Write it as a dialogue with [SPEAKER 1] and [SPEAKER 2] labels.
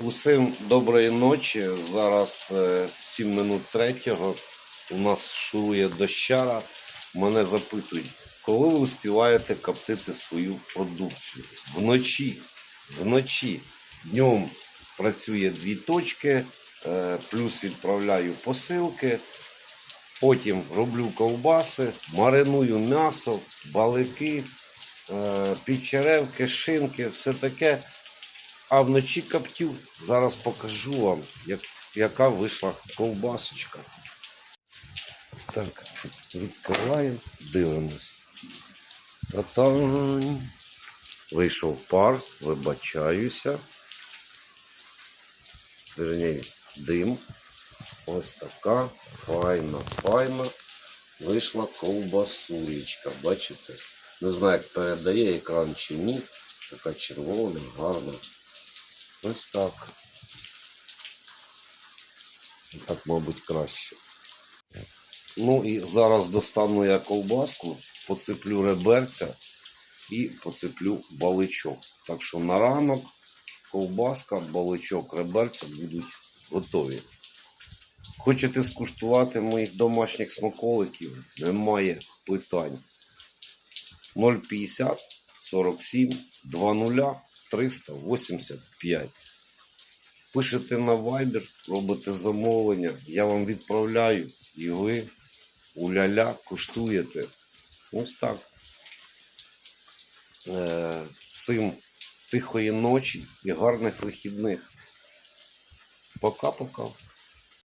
[SPEAKER 1] Усім доброї ночі. Зараз е, 7 минут третього. У нас шурує дощара. Мене запитують, коли ви успіваєте коптити свою продукцію? Вночі. Вночі. Днем працює дві точки, е, плюс відправляю посилки. Потім роблю ковбаси, мариную м'ясо, балики, е, підчеревки, шинки, все таке. А вночі коптю. Зараз покажу вам, як, яка вийшла ковбасочка. Так, відкриваємо, дивимось. Та-тань. Вийшов пар, вибачаюся. Верніше, дим. Ось така файна, файна. Вийшла ковбасулечка. Бачите? Не знаю, як передає екран чи ні. Така червона, гарна. Ось так. Так, мабуть, краще. Ну і зараз достану я ковбаску, поцеплю реберця і поцеплю баличок. Так що на ранок ковбаска, баличок, реберця будуть готові. Хочете скуштувати моїх домашніх смаколиків? Немає питань. 050 47 20 385. Пишете на Viber, робите замовлення, я вам відправляю і ви уля-ля куштуєте. Ось так. Всім Цим тихої ночі і гарних вихідних. Пока-пока.